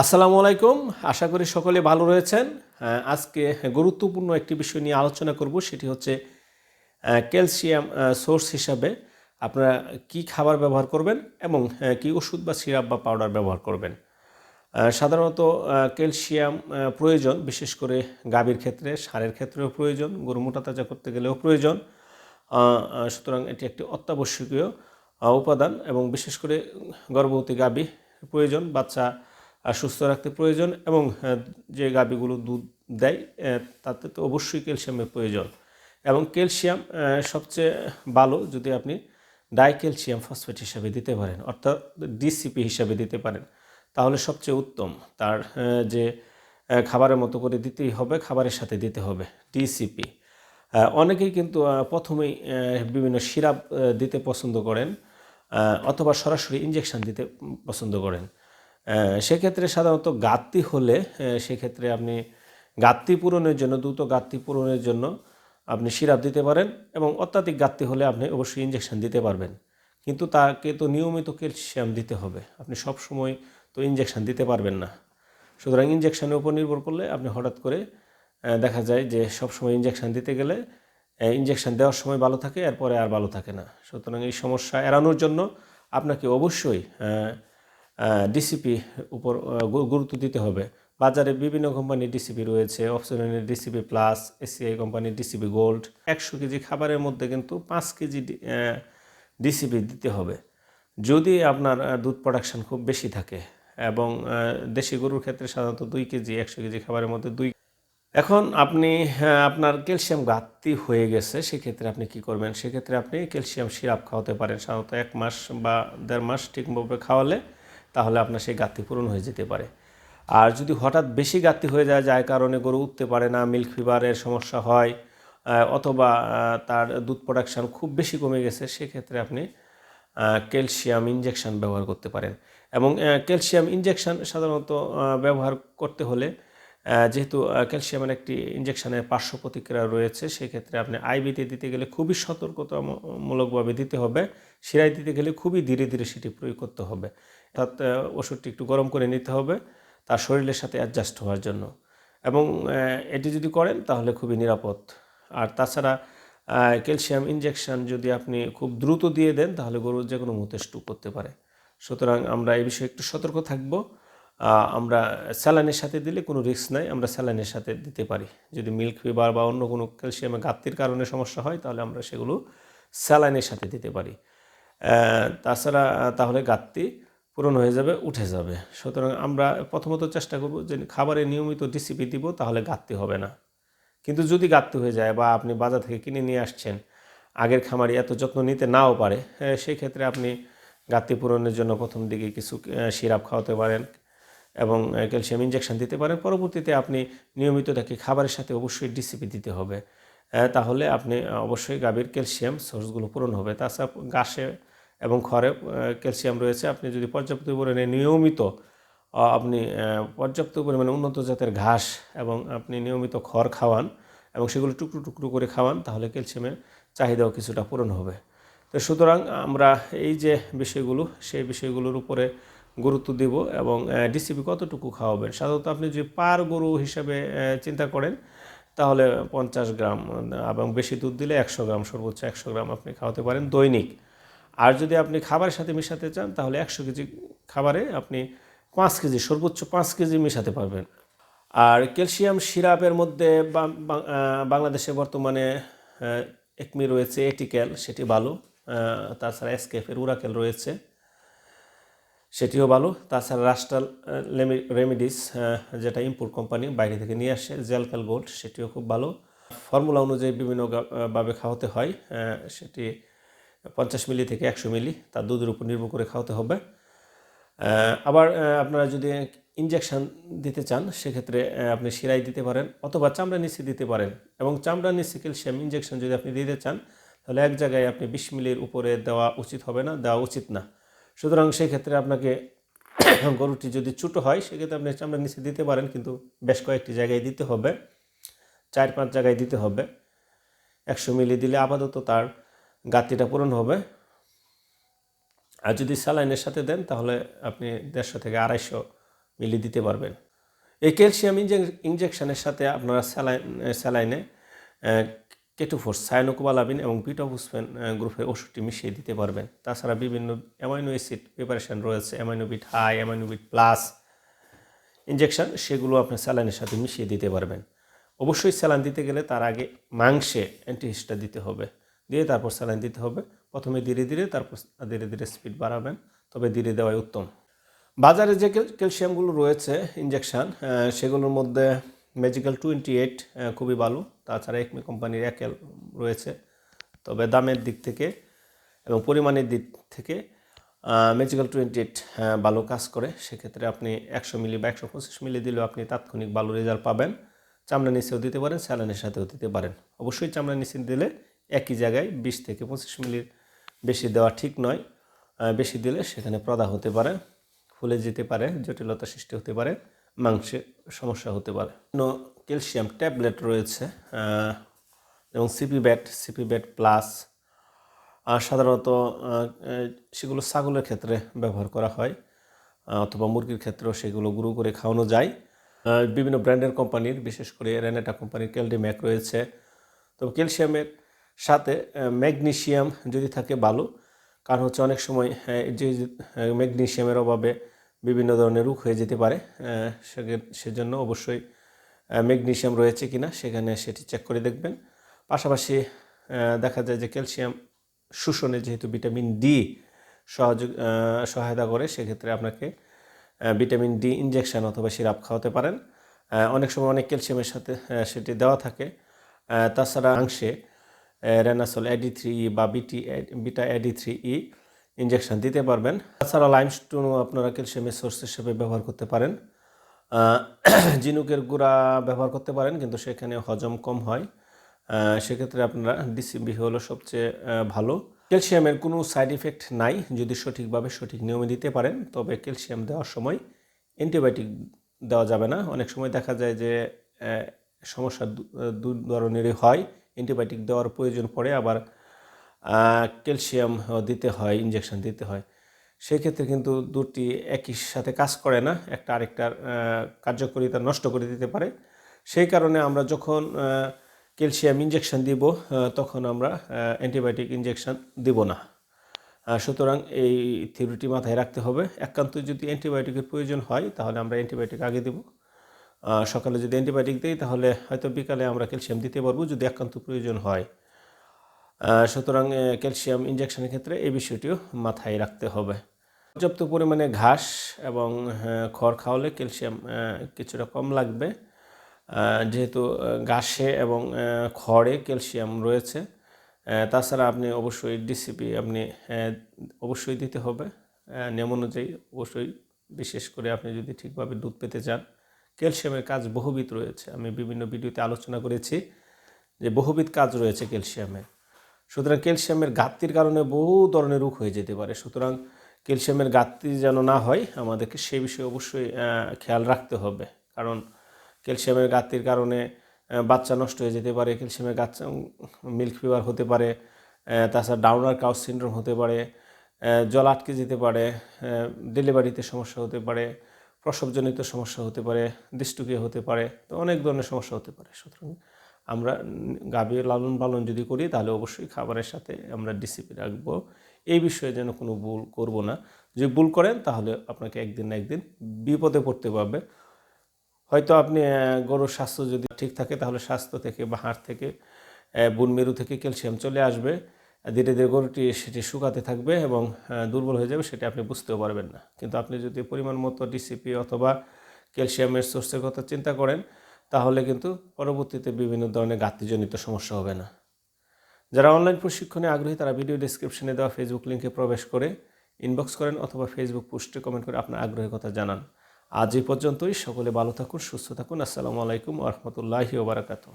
আসসালামু আলাইকুম। আশা করি সকলে ভালো রয়েছেন। আজকে গুরুত্বপূর্ণ একটি বিষয় নিয়ে আলোচনা করব, সেটি হচ্ছে ক্যালসিয়াম সোর্স হিসাবে আপনারা কি খাবার ব্যবহার করবেন এবং কি ওষুধ বা সিরাপ বা পাউডার ব্যবহার করবেন। সাধারণত ক্যালসিয়াম প্রয়োজন, বিশেষ করে গাভীর ক্ষেত্রে, সারের ক্ষেত্রেও প্রয়োজন, গরু মোটা তাজা করতে গেলেও প্রয়োজন। সুতরাং এটি একটি অত্যাবশ্যকীয় উপাদান এবং বিশেষ করে গর্ভবতী গাভী প্রয়োজন, বাচ্চা সুস্থ রাখতে প্রয়োজন এবং যে গাভীগুলো দুধ দেয় তাতে তো অবশ্যই ক্যালসিয়ামের প্রয়োজন। এবং ক্যালসিয়াম সবচেয়ে ভালো যদি আপনি ডাইক্যালসিয়াম ফসফেট হিসাবে দিতে পারেন, অর্থাৎ ডিসিপি হিসাবে দিতে পারেন, তাহলে সবচেয়ে উত্তম। তার যে খাবারের মতো করে দিতেই হবে, খাবারের সাথে দিতে হবে ডিসিপি অনেকেই কিন্তু প্রথমেই বিভিন্ন সিরাপ দিতে পছন্দ করেন অথবা সরাসরি ইঞ্জেকশন দিতে পছন্দ করেন। সেক্ষেত্রে সাধারণত ঘাটতি হলে সেক্ষেত্রে আপনি ঘাটতি পূরণের জন্য, দ্রুত ঘাটতি পূরণের জন্য আপনি সিরাপ দিতে পারেন এবং অত্যাধিক ঘাটতি হলে আপনি অবশ্যই ইঞ্জেকশন দিতে পারবেন। কিন্তু তাকে তো নিয়মিত ক্যালসিয়াম দিতে হবে। আপনি সব সময় তো ইঞ্জেকশন দিতে পারবেন না। সুতরাং ইঞ্জেকশনের উপর নির্ভর করলে আপনি হঠাৎ করে দেখা যায় যে সবসময় ইঞ্জেকশন দিতে গেলে ইঞ্জেকশন দেওয়ার সময় ভালো থাকে, এরপরে আর ভালো থাকে না। সুতরাং এই সমস্যা এড়ানোর জন্য আপনাকে অবশ্যই ডিসিপি উপর গুরুত্ব দিতে হবে। বাজারে বিভিন্ন কোম্পানির ডিসিপি রয়েছে, অপশনের ডিসিপি প্লাস এসিআই কোম্পানির ডিসিপি গোল্ড একশো কেজি খাবারের মধ্যে কিন্তু পাঁচ কেজি ডিসিপি দিতে হবে। যদি আপনার দুধ প্রোডাকশান খুব বেশি থাকে এবং দেশি গরুর ক্ষেত্রে সাধারণত দুই কেজি, একশো কেজি খাবারের মধ্যে দুই এখন আপনি আপনার ক্যালসিয়াম ঘাটতি হয়ে গেছে, সেক্ষেত্রে আপনি কি করবেন? সেক্ষেত্রে আপনি ক্যালসিয়াম সিরাপ খাওয়াতে পারেন। সাধারণত এক মাস বা দেড় মাস ঠিকভাবে খাওয়ালে তাহলে আপনার সেই ঘাটতি পূরণ হয়ে যেতে পারে। আর যদি হঠাৎ বেশি ঘাটতি হয়ে যায়, যার কারণে গরু উঠতে পারে না মিল্ক ফিভারের সমস্যা হয় অথবা তার দুধ প্রোডাকশান খুব বেশি কমে গেছে, সেক্ষেত্রে আপনি ক্যালসিয়াম ইঞ্জেকশান ব্যবহার করতে পারেন। এবং ক্যালসিয়াম ইঞ্জেকশান সাধারণত ব্যবহার করতে হলে যেহেতু ক্যালসিয়ামের একটি ইনজেকশনের পার্শ্ব প্রতিক্রিয়া রয়েছে, সেক্ষেত্রে আপনি আইবিতে দিতে গেলে খুবই সতর্কতামূলকভাবে দিতে হবে। শিরায় দিতে গেলে খুবই ধীরে ধীরে সেটি প্রয়োগ করতে হবে। অর্থাৎ ওষুধটি একটু গরম করে নিতে হবে, তার শরীরের সাথে অ্যাডজাস্ট হওয়ার জন্য। এবং এটি যদি করেন, তাহলে খুবই নিরাপদ। আর তাছাড়া ক্যালসিয়াম ইনজেকশন যদি আপনি খুব দ্রুত দিয়ে দেন, তাহলে গরু যে কোনো মুহূর্তে স্টুক করতে পারে। সুতরাং আমরা এই বিষয়ে একটু সতর্ক থাকব। আমরা স্যালাইনের সাথে দিলে কোনো রিস্ক নাই আমরা স্যালাইনের সাথে দিতে পারি। যদি মিল্ক ফিভার বা অন্য কোনো ক্যালসিয়ামের ঘাটতির কারণে সমস্যা হয় তাহলে আমরা সেগুলো স্যালাইনের সাথে দিতে পারি। তাছাড়া তাহলে ঘাটতি পূরণ হয়ে যাবে উঠে যাবে। সুতরাং আমরা প্রথমত চেষ্টা করব যে খাবারে নিয়মিত ডিসিপি দিব তাহলে ঘাটতি হবে না। কিন্তু যদি ঘাটতি হয়ে যায় বা আপনি বাজার থেকে কিনে নিয়ে আসছেন আগের খামারি এত যত্ন নিতে নাও পারে হ্যাঁ, সেই ক্ষেত্রে আপনি ঘাটতি পূরণের জন্য প্রথম দিকে কিছু সিরাপ খাওয়াতে পারেন। এবং ক্যালসিয়াম ইনজেকশন দিতে পারেন। পরবর্তীতে আপনি নিয়মিত তাকে খাবারের সাথে অবশ্যই ডিসিপি দিতে হবে। তাহলে আপনি অবশ্যই গাভীর ক্যালসিয়াম সোর্সগুলো পূরণ হবে। তাছাড়া ঘাসে এবং খড়ে ক্যালসিয়াম রয়েছে। আপনি যদি পর্যাপ্ত পরিমাণে নিয়মিত আপনি পর্যাপ্ত পরিমাণে উন্নত জাতের ঘাস এবং আপনি নিয়মিত খড় খাওয়ান এবং সেগুলো টুকরো টুকরো করে খাওয়ান, তাহলে ক্যালসিয়ামের চাহিদাও কিছুটা পূরণ হবে। তো সুতরাং আমরা এই যে বিষয়গুলো, সেই বিষয়গুলোর উপরে গুরুত্ব দিব এবং ডিসিপি কতটুকু খাওয়াবেন? সাধারণত আপনি যদি পার গরু হিসাবে চিন্তা করেন, তাহলে পঞ্চাশ গ্রাম এবং বেশি দুধ দিলে একশো গ্রাম, সর্বোচ্চ একশো গ্রাম আপনি খাওয়াতে পারেন দৈনিক। আর যদি আপনি খাবারের সাথে মেশাতে চান, তাহলে একশো কেজি খাবারে আপনি পাঁচ কেজি, সর্বোচ্চ পাঁচ কেজি মেশাতে পারবেন। আর ক্যালসিয়াম সিরাপের মধ্যে বাংলাদেশে বর্তমানে একমি রয়েছে এটিক্যাল, সেটি ভালো তাছাড়া এসকেফের উরাকেল রয়েছে। সেটিও ভালো। তাছাড়া রাস্টাল রেমিডিস যেটা ইম্পোর্ট কোম্পানি বাইরে থেকে নিয়ে আসে জেলকাল গোল্ড সেটিও খুব ভালো। ফর্মুলা অনুযায়ী বিভিন্ন ভাবে খাওয়াতে হয় সেটি পঞ্চাশ মিলি থেকে একশো মিলি, তার দুধের উপর নির্ভর করে খাওয়াতে হবে। আবার আপনারা যদি ইনজেকশন দিতে চান, সেক্ষেত্রে আপনি শিরাই দিতে পারেন অথবা চামড়া নিচে দিতে পারেন। এবং চামড়া নিচে ক্যালসিয়াম ইনজেকশন যদি আপনি দিতে চান, তাহলে এক জায়গায় আপনি বিশ মিলির উপরে দেওয়া উচিত হবে না, দেওয়া উচিত না। সুতরাং সেই ক্ষেত্রে আপনাকে গরুটি যদি ছোটো হয়, সেক্ষেত্রে আপনি চামড়া নিচে দিতে পারেন, কিন্তু বেশ কয়েকটি জায়গায় দিতে হবে। চার, পাঁচ জায়গায় দিতে হবে। একশো মিলি দিলে আপাতত তার গাতিটা পূরণ হবে। আর যদি স্যালাইনের সাথে দেন, তাহলে আপনি দেড়শো থেকে আড়াইশো মিলিয়ে দিতে পারবেন। এই ক্যালসিয়াম ইঞ্জেকশনের সাথে আপনারা স্যালাইন স্যালাইনে কেটোফোর্স সায়ানোকোবালাবিন এবং বিটোফুসফেন গ্রুপের ওষুধটি মিশিয়ে দিতে পারবেন। তাছাড়া বিভিন্ন অ্যামাইনো অ্যাসিড প্রিপারেশন রয়েছে Aminovit high Aminovit plus injection সেগুলো আপনি স্যালাইনের সাথে মিশিয়ে দিতে পারবেন। অবশ্যই স্যালাইন দিতে গেলে তার আগে মাংসে অ্যান্টিহিস্টা দিতে হবে। দিয়ে তারপর স্যালাইন দিতে হবে। প্রথমে ধীরে ধীরে, তারপর ধীরে ধীরে স্পিড বাড়াবেন, তবে ধীরে দেওয়াই উত্তম। বাজারে যে ক্যালসিয়ামগুলো রয়েছে ইঞ্জেকশান সেগুলোর মধ্যে ম্যাজিক্যাল টোয়েন্টি এইট খুবই ভালো। তাছাড়া একমি কোম্পানির একেল রয়েছে। তবে দামের দিক থেকে এবং পরিমাণের দিক থেকে ম্যাজিক্যাল টোয়েন্টি এইট ভালো কাজ করে। সেক্ষেত্রে আপনি একশো মিলি বা একশো পঁচিশ মিলি দিলেও আপনি তাৎক্ষণিক ভালো রেজাল্ট পাবেন। চামড়া নিচেও দিতে পারেন স্যালানের সাথেও দিতে পারেন। অবশ্যই চামড়া নিচে দিলে একই জায়গায় বিশ থেকে পঁচিশ মিলির বেশি দেওয়া ঠিক নয়। বেশি দিলে সেখানে প্রদা হতে পারে, ফুলে যেতে পারে, জটিলতা সৃষ্টি হতে পারে। মাংসে সমস্যা হতে পারে। ক্যালসিয়াম ট্যাবলেট রয়েছে এবং CP bat CP bat plus সাধারণত সেগুলো ছাগলের ক্ষেত্রে ব্যবহার করা হয় অথবা মুরগির ক্ষেত্রেও সেগুলো গুঁড়ো করে খাওয়ানো যায়। বিভিন্ন ব্র্যান্ডের কোম্পানির, বিশেষ করে রেনেটা কোম্পানির ক্যালডিম্যাক রয়েছে। তবে ক্যালসিয়ামের সাথে ম্যাগনেশিয়াম যদি থাকে ভালো, কারণ হচ্ছে অনেক সময় যে ম্যাগনেশিয়ামের অভাবে বিভিন্ন ধরনের রোগ হয়ে যেতে পারে সেজন্য অবশ্যই ম্যাগনেশিয়াম রয়েছে কি না সেখানে সেটি চেক করে দেখবেন। পাশাপাশি দেখা যায় যে ক্যালসিয়াম শোষণে যেহেতু ভিটামিন ডি সহযোগ সহায়তা করে, সেক্ষেত্রে আপনাকে ভিটামিন ডি ইনজেকশন অথবা সিরাপ খাওয়াতে পারেন। অনেক সময় অনেক ক্যালসিয়ামের সাথে সেটি দেওয়া থাকে। তাছাড়া অংশে রেনাসল এডি থ্রি ই বা BT beta AD three E injection দিতে পারবেন। তাছাড়া লাইমস্টোনও আপনারা ক্যালসিয়ামের সোর্স হিসেবে ব্যবহার করতে পারেন। আহ, ঝিনুকের গুঁড়া ব্যবহার করতে পারেন কিন্তু সেখানে হজম কম হয়। সেক্ষেত্রে আপনারা ডিসিবি হলো সবচেয়ে ভালো। ক্যালসিয়ামের কোনো সাইড ইফেক্ট নাই যদি সঠিকভাবে সঠিক নিয়মে দিতে পারেন তবে ক্যালসিয়াম দেওয়ার সময় অ্যান্টিবায়োটিক দেওয়া যাবে না। অনেক সময় দেখা যায় যে সমস্যা দু ধরনেরই হয় অ্যান্টিবায়োটিক দেওয়ার প্রয়োজন পড়ে আবার ক্যালসিয়াম দিতে হয় ইনজেকশন দিতে হয়। সেক্ষেত্রে কিন্তু দুটি একই সাথে কাজ করে না, একটা আরেকটার কার্যকারিতা নষ্ট করে দিতে পারে। সেই কারণে আমরা যখন ক্যালসিয়াম ইনজেকশন দিব তখন আমরা অ্যান্টিবায়োটিক ইনজেকশন দিব না। সুতরাং এই থিওরিটি মাথায় রাখতে হবে। একান্ত যদি অ্যান্টিবায়োটিকের প্রয়োজন হয়, তাহলে আমরা অ্যান্টিবায়োটিক আগে দেব। সকালে যদি অ্যান্টিবায়োটিক দিই, তাহলে হয়তো বিকালে আমরা ক্যালসিয়াম দিতে পারব, যদি একান্ত প্রয়োজন হয়। সুতরাং ক্যালসিয়াম ইনজেকশনের ক্ষেত্রে এই বিষয়টিও মাথায় রাখতে হবে। পর্যাপ্ত পরিমাণে ঘাস এবং খড় খাওয়ালে ক্যালসিয়াম কিছুটা কম লাগবে। যেহেতু ঘাসে এবং খড়ে ক্যালসিয়াম রয়েছে তাছাড়া আপনি অবশ্যই ডিসিপি আপনি অবশ্যই দিতে হবে। নিয়ম অনুযায়ী অবশ্যই, বিশেষ করে আপনি যদি ঠিকভাবে দুধ পেতে চান, ক্যালসিয়ামের কাজ বহুবিধ রয়েছে। আমি বিভিন্ন ভিডিওতে আলোচনা করেছি যে বহুবিধ কাজ রয়েছে ক্যালসিয়ামের সুতরাং ক্যালসিয়ামের ঘাটতির কারণে বহু ধরনের রোগ হয়ে যেতে পারে। সুতরাং ক্যালসিয়ামের ঘাটতি যেন না হয়, আমাদেরকে সেই বিষয়ে অবশ্যই খেয়াল রাখতে হবে। কারণ ক্যালসিয়ামের ঘাটতির কারণে বাচ্চা নষ্ট হয়ে যেতে পারে, ক্যালসিয়ামের বাচ্চা মিল্ক ফিভার হতে পারে তাছাড়া ডাউনার কাউস সিন্ড্রোম হতে পারে জল আটকে যেতে পারে ডেলিভারিতে সমস্যা হতে পারে, প্রসবজনিত সমস্যা হতে পারে দৃষ্টিকে হতে পারে, তো অনেক ধরনের সমস্যা হতে পারে। সুতরাং আমরা গাভীর লালন পালন যদি করি, তাহলে অবশ্যই খাবারের সাথে আমরা ডিসিপি রাখব। এই বিষয়ে যেন কোনো ভুল করব না। যদি ভুল করেন, তাহলে আপনাকে একদিন না একদিন বিপদে পড়তে পারবে। হয়তো আপনি গরুর স্বাস্থ্য যদি ঠিক থাকে, তাহলে স্বাস্থ্য থেকে বা হাড় থেকে বুন মেরু থেকে ক্যালসিয়াম চলে আসবে। ধীরে ধীরে গরুটি সেটি শুকাতে থাকবে এবং দুর্বল হয়ে যাবে, সেটা আপনি বুঝতেও পারবেন না। কিন্তু আপনি যদি পরিমাণ মতো ডিসিপি অথবা ক্যালসিয়ামের সোর্সের কথা চিন্তা করেন তাহলে কিন্তু পরবর্তীতে বিভিন্ন ধরনের ঘাটতিজনিত সমস্যা হবে না। যারা অনলাইন প্রশিক্ষণে আগ্রহী, তারা ভিডিও ডিসক্রিপশনে দেওয়া ফেসবুক লিঙ্কে প্রবেশ করে ইনবক্স করেন অথবা ফেসবুক পোস্টে কমেন্ট করে আপনার আগ্রহের কথা জানান। আজ এই পর্যন্তই। সকলে ভালো থাকুন, সুস্থ থাকুন। আসসালামু আলাইকুম আহমতুল্লাহি ওবরাকাতুহ